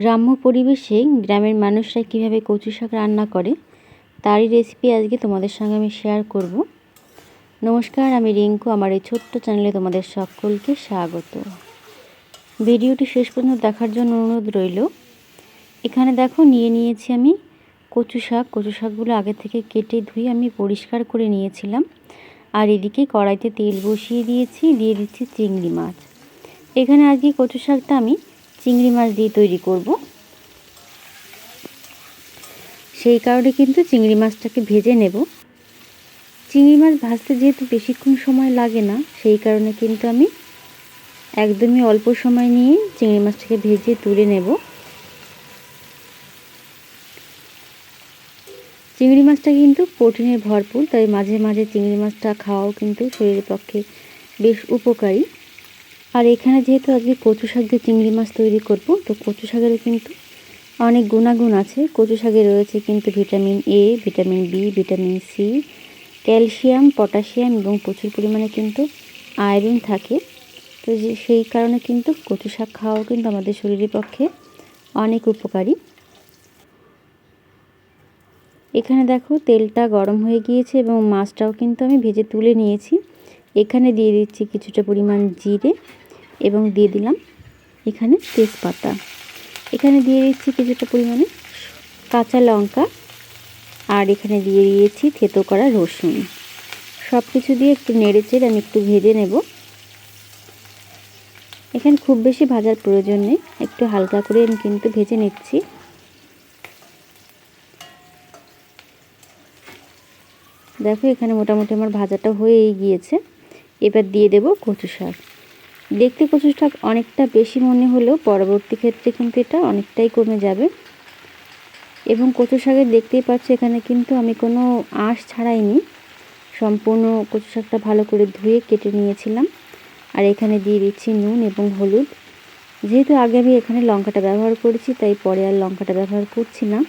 গ্রাম্য পরিবেশে গ্রামের মানুষরা কীভাবে কচু শাক রান্না করে, তারই রেসিপি আজকে তোমাদের সঙ্গে আমি শেয়ার করব। নমস্কার, আমি রিঙ্কু, আমার এই ছোট্ট চ্যানেলে তোমাদের সকলকে স্বাগত। ভিডিওটি শেষ পর্যন্ত দেখার জন্য অনুরোধ রইল। এখানে দেখো, নিয়ে নিয়েছি আমি কচু শাক। কচু শাকগুলো আগে থেকে কেটে ধুয়ে আমি পরিষ্কার করে নিয়েছিলাম। আর এদিকে কড়াইতে তেল বসিয়ে দিয়েছি, দিয়ে দিচ্ছি চিংড়ি মাছ। এখানে আজকে কচু শাকটা আমি চিংড়ি মাছ দিয়ে তৈরি করব। সেই কারণে কিন্তু চিংড়ি মাছটাকে ভেজে নেব। চিংড়ি মাছ ভাজতে যেহেতু বেশিক্ষণ সময় লাগে না, সেই কারণে কিন্তু আমি একদমই অল্প সময় নিয়ে চিংড়ি মাছটাকে ভেজে তুলে নেব। চিংড়ি মাছটা কিন্তু প্রোটিনের ভরপুর, তাই মাঝে মাঝে চিংড়ি মাছটা খাওয়াও কিন্তু শরীরের পক্ষে বেশ উপকারী। আর এখানে যেহেতু আজকে কচু শাক দিয়ে চিংড়ি মাছ তৈরি করব, তো কচু শাকেরও কিন্তু অনেক গুণাগুণ আছে। কচু শাকে রয়েছে কিন্তু vitamin A vitamin B vitamin C calcium, potassium এবং প্রচুর পরিমাণে কিন্তু আয়রন থাকে। তো যে সেই কারণে কিন্তু কচু শাক খাওয়াও কিন্তু আমাদের শরীরের পক্ষে অনেক উপকারী। এখানে দেখো তেলটা গরম হয়ে গিয়েছে এবং মাছটাও কিন্তু আমি ভেজে তুলে নিয়েছি। এখানে দিয়ে দিচ্ছি কিছুটা পরিমাণ জিরে। এবং দিয়ে দিলাম এখানে তেজপাতা। এখানে দিয়ে দিচ্ছি কিছুটা পরিমাণে কাঁচা লঙ্কা আর এখানে দিয়ে দিয়েছি থেতো করা রসুন। সব কিছু দিয়ে একটু নেড়ে চেড়ে আমি একটু ভেজে নেব। এখানে খুব বেশি ভাজার প্রয়োজন নেই, একটু হালকা করে আমি কিন্তু ভেজে নিচ্ছি। দেখো এখানে মোটামুটি আমার ভাজাটা হয়েই গিয়েছে। এবার দিয়ে দেব কচু শাক দেখতে কচু শাক অনেকটা বেশি মনে হলেও পরবর্তী ক্ষেত্রে কিন্তু এটা অনেকটাই কমে যাবে। এবং কচু শাকের দেখতেই পাচ্ছি এখানে কিন্তু আমি কোনো আঁশ ছাড়াইনি। সম্পূর্ণ কচু শাকটা ভালো করে ধুয়ে কেটে নিয়েছিলাম। আর এখানে দিয়ে দিচ্ছি নুন এবং হলুদ। যেহেতু আগে আমি এখানে লঙ্কাটা ব্যবহার করেছি, তাই পরে আর লঙ্কাটা ব্যবহার করছি না।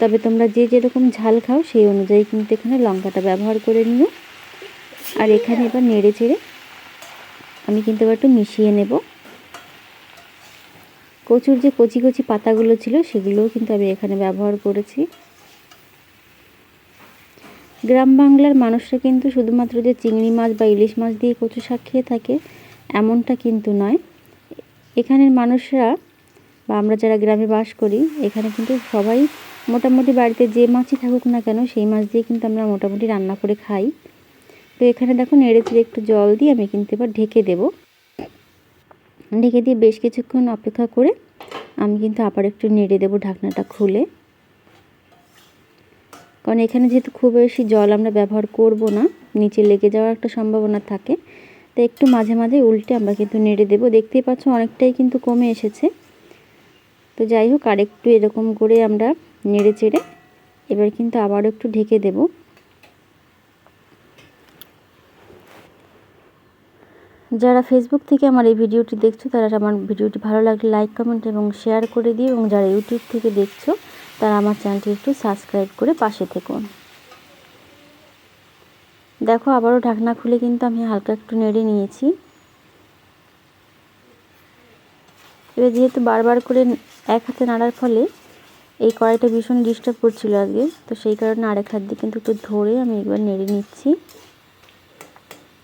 তবে তোমরা যে যেরকম ঝাল খাও, সেই অনুযায়ী কিন্তু এখানে লঙ্কাটা ব্যবহার করে নিও। আর এখানে এবার নেড়ে চেড়ে আমি কিন্তু একটু মিশিয়ে নেব। কচুর যে কচি কচি পাতাগুলো ছিল, সেগুলোও কিন্তু আমি এখানে ব্যবহার করেছি। গ্রাম বাংলার মানুষরা কিন্তু শুধুমাত্র যে চিংড়ি মাছ বা ইলিশ মাছ দিয়ে কচু শাক খেয়ে থাকে, এমনটা কিন্তু নয়। এখানের মানুষরা বা আমরা যারা গ্রামে বাস করি, এখানে কিন্তু সবাই মোটামুটি বাড়িতে যে মাছই থাকুক না কেন, সেই মাছ দিয়ে কিন্তু আমরা মোটামুটি রান্না করে খাই। তো এখানে দেখো নেড়ে চেড়ে একটু জল দিয়ে আমি কিন্তু এবার ঢেকে দেব। ঢেকে দিয়ে বেশ কিছুক্ষণ অপেক্ষা করে আমি কিন্তু আবার একটু নেড়ে দেবো ঢাকনাটা খুলে। কারণ এখানে যেহেতু খুব বেশি জল আমরা ব্যবহার করব না, নিচে লেগে যাওয়ার একটা সম্ভাবনা থাকে, তো একটু মাঝে মাঝে উল্টে আমরা কিন্তু নেড়ে দেবো। দেখতেই পাচ্ছ অনেকটাই কিন্তু কমে এসেছে। তো যাই হোক, আরেকটু এরকম করে আমরা নেড়ে চেড়ে এবার কিন্তু আবারও একটু ঢেকে দেবো। যারা ফেসবুক থেকে আমার এই ভিডিওটি দেখছ, তারা আমার ভিডিওটি ভালো লাগলে লাইক কমেন্ট এবং শেয়ার করে দিও এবং যারা ইউটিউব থেকে দেখছ, তারা আমার চ্যানেলটি একটু সাবস্ক্রাইব করে পাশে থেকুন। দেখো, আবারও ঢাকনা খুলে কিন্তু আমি হালকা একটু নেড়ে নিয়েছি। এবার যেহেতু বারবার করে এক হাতে নাড়ার ফলে এই কড়াইটা ভীষণ ডিস্টার্ব করছিল আজকে, তো সেই কারণে আরেক হাত দিয়ে কিন্তু একটু ধরে আমি একবার নেড়ে নিচ্ছি।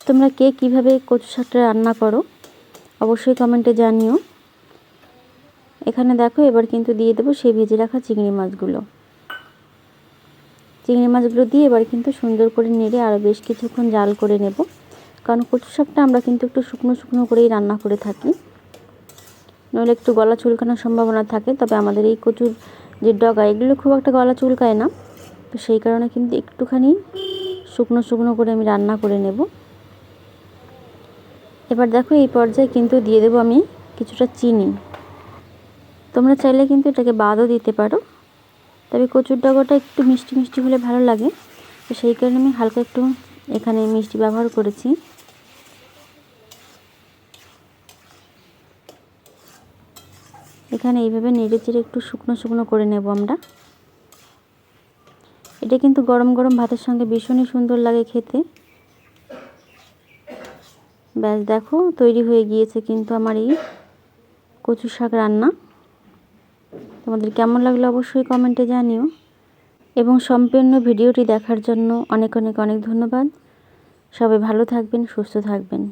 তোমরা কে কীভাবে কচু শাকটা রান্না করো, অবশ্যই কমেন্টে জানিও। এখানে দেখো, এবার কিন্তু দিয়ে দেবো সেই ভেজে রাখা চিংড়ি মাছগুলো। চিংড়ি মাছগুলো দিয়ে এবার কিন্তু সুন্দর করে নেড়ে আরও বেশ কিছুক্ষণ জাল করে নেব। কারণ কচু শাকটা আমরা কিন্তু একটু শুকনো শুকনো করেই রান্না করে থাকি। নইলে একটু গলা চুলকানোর সম্ভাবনা থাকে, তবে আমাদের এই কচুর যে ডগা, এগুলো খুব একটা গলা চুলকায় না। তো সেই কারণে কিন্তু একটুখানি শুকনো শুকনো করে আমি রান্না করে নেব। এবার দেখো এই পর্যায়ে কিন্তু দিয়ে দেবো আমি কিছুটা চিনি। তোমরা চাইলে কিন্তু এটাকে বাদও দিতে পারো। তবে কচুর ডগাটা একটু মিষ্টি মিষ্টি হলে ভালো লাগে। তো সেই কারণে আমি হালকা একটু এখানে মিষ্টি ব্যবহার করেছি। এখানে এইভাবে নেড়ে চেড়ে একটু শুকনো শুকনো করে নেব আমরা। এটা কিন্তু গরম গরম ভাতের সঙ্গে ভীষণই সুন্দর লাগে খেতে। ব্যাস দেখো, তৈরি হয়ে গিয়েছে কিন্তু আমার এই কচু শাক রান্না। তোমাদের কেমন লাগল অবশ্যই কমেন্টে জানিও। এবং সম্পূর্ণ ভিডিওটি দেখার জন্য অনেক অনেক অনেক ধন্যবাদ। সবাই ভালো থাকবেন, সুস্থ থাকবেন।